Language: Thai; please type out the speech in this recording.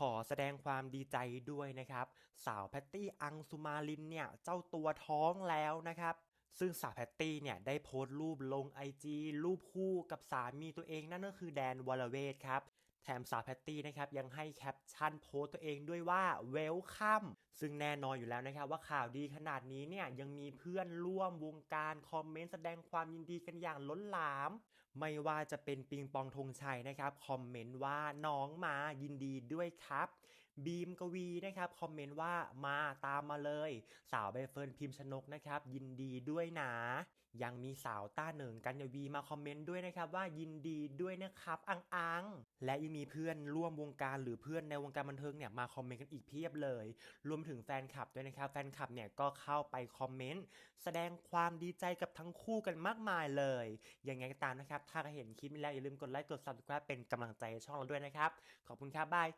ขอแสดงความดีใจด้วยนะครับ สาวแพตตี้อังสุมาลินเนี่ย เจ้าตัวท้องแล้วนะครับ ซึ่งสาวแพตตี้เนี่ย ได้โพสต์รูปลงไอจีรูปคู่กับสามีตัวเองนั่นก็คือแดนวอลเวทครับแถมสาวแพตตี้นะครับยังให้แคปชั่นโพสต์ตัวเองด้วยว่าเวลคัมซึ่งแน่นอนอยู่แล้วนะครับว่าข่าวดีขนาดนี้เนี่ยยังมีเพื่อนร่วมวงการคอมเมนต์แสดงความยินดีกันอย่างล้นหลาม ไม่ว่าจะเป็นปิงปองธงชัยนะครับ คอมเมนต์ว่าน้องมายินดีด้วยครับ บีมกวีนะครับคอมเมนต์ว่ามาตามมาเลย สาวใบเฟิร์นพิมพ์ชนกนะครับยินดีด้วยนะยังมีสาวต้าเหนิงกัญญวีมาคอมเมนต์ด้วยนะครับว่ายินดีด้วยนะครับอังอังและยังมีเพื่อนร่วมวงการหรือเพื่อนในวงการบันเทิงเนี่ยมาคอมเมนต์กันอีกเพียบเลย รวมถึงแฟนคลับด้วยนะครับแฟนคลับเนี่ยก็เข้าไปคอมเมนต์แสดงความดีใจกับทั้งคู่กันมากมายเลยยังไงก็ตามนะครับ ถ้าเห็นคลิปนี้แล้วอย่าลืมกดไลค์กด subscribe เป็นกำลังใจช่องเราด้วยนะครับ ขอบคุณครับบาย